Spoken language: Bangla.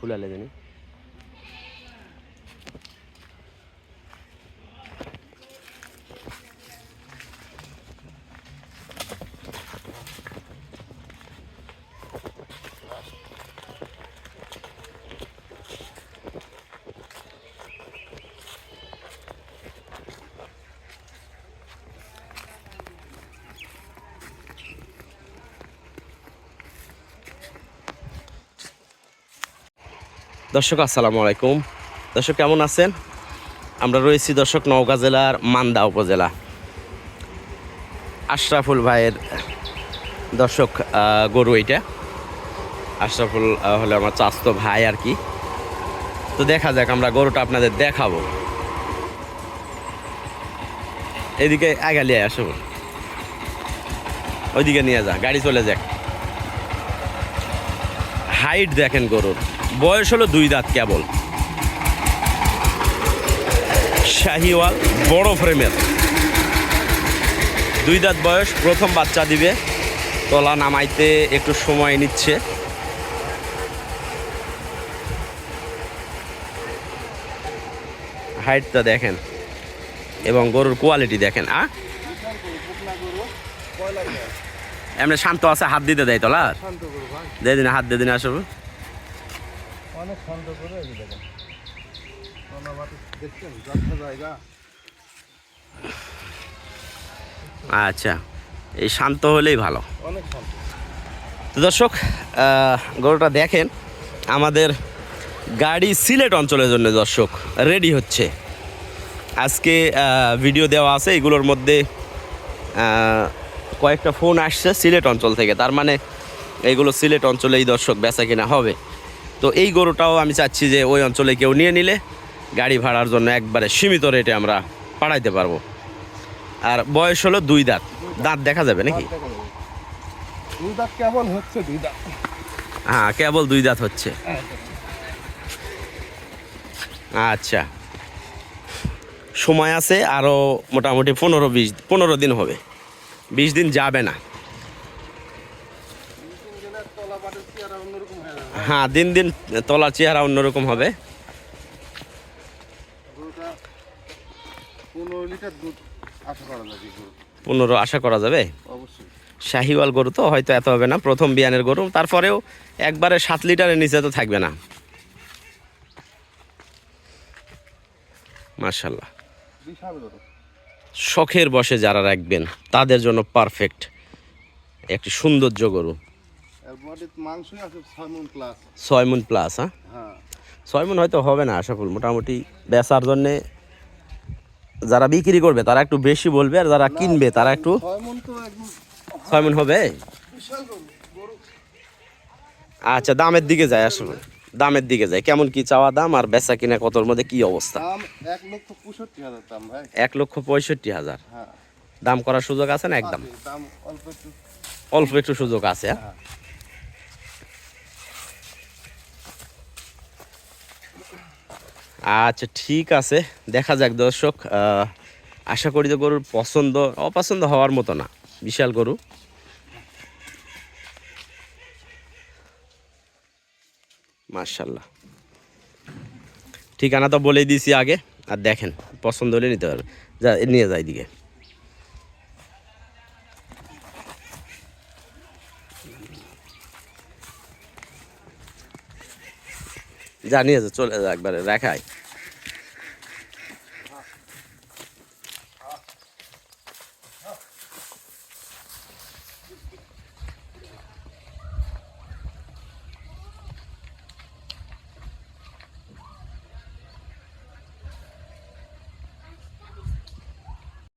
খুলালে জানি দর্শক, আসসালামু আলাইকুম। দর্শক, কেমন আছেন? আমরা রয়েছি দর্শক, নওগাঁ জেলার মান্দা উপজেলা। আশরাফুল ভাইয়ের দর্শক গরু এইটা। আশরাফুল হলো আমার চাস্তো ভাই আর কি। তো দেখা যাক, আমরা গরুটা আপনাদের দেখাবো। এদিকে আগালিয়ে আসো ওইদিকে নিয়ে যা গাড়ি চলে যাক। হাইট দেখেন গরুর। বয়স হলো দুই দাঁত কেবল। শাহিওয়াল, বড় ফ্রেমের। দুই দাঁত বয়স, প্রথম বাচ্চা দিবে। তলা নামাইতে একটু সময় নিচ্ছে। হাইটটা দেখেন এবং গরুর কোয়ালিটি দেখেন, আ? এমনি শান্ত আছে হাত দিতে দেয় তোলা দিয়ে দিন হাত দিয়ে দিন আসব। অনেক শান্ত করে আচ্ছা এই শান্ত হলেই ভালো। তো দর্শক গরুটা দেখেন আমাদের গাড়ি সিলেট অঞ্চলের জন্য দর্শক রেডি হচ্ছে। আজকে ভিডিও দেওয়া আছে এগুলোর মধ্যে কয়েকটা ফোন আসছে সিলেট অঞ্চল থেকে। তার মানে এইগুলো সিলেট অঞ্চলেই দর্শক বেচা কিনা হবে। তো এই গরুটাও আমি চাচ্ছি যে ওই অঞ্চলে কেউ নিয়ে নিলে গাড়ি ভাড়ার জন্য একবারে সীমিত রেটে আমরা পাঠাইতে পারব। আর বয়স হলো দুই দাঁত। দাঁত দেখা যাবে নাকি? দাঁত। দুই কেবল হচ্ছে দুই দাঁত? হ্যাঁ কেবল দুই দাঁত হচ্ছে। আচ্ছা। সময় আছে আরও মোটামুটি পনেরো বিশ পনেরো দিন হবে। বিশ দিন যাবে না। হয়ে, দিন দিন তলার চেহারা অন্যরকম হবে। পনেরো আশা করা যাবে? শাহিওয়াল গরু তো, হয়তো এত হবে না, প্রথম বিয়ানের গরু। তারপরেও একবারে সাত লিটারের নিচে তো থাকবে না। মার্শাল্লাহ শখের বসে যারা রাখবেন তাদের জন্য পারফেক্ট একটি সৌন্দর্য গরু। এর বডির মাংসই আছে ছয় মন প্লাস হ্যাঁ? হ্যাঁ। ছয় মন হয়তো হবে না আশাফুল। মোটামুটি বেচার জন্যে যারা বিক্রি করবে তারা একটু বেশি বলবে আর যারা কিনবে তারা একটু ছয় মন হবে? আচ্ছা দামের দিকে যায় আসলে দামের দিকে যায়। কেমন কি চাওয়া দাম আর বেচা কিনা কতর মধ্যে কি অবস্থা? এক লক্ষ পঁয়ষট্টি হাজার দাম হ্যাঁ। দাম করার সুযোগ আছে না একদম? অল্প একটু সুযোগ আছে হ্যাঁ? হ্যাঁ। আচ্ছা ঠিক আছে। দেখা যাক দর্শক আহ, আশা করি তো গরুর পছন্দ অপছন্দ হওয়ার মতো না। বিশাল গরু। মার্শাল্লাহ ঠিকানা তো বলেই দিছি আগে, আর দেখেন, পছন্দ হলে নিতে পারবে যা, নিয়ে যায় দিকে যা, নিয়ে যা, চলে যা একবারে রাখাই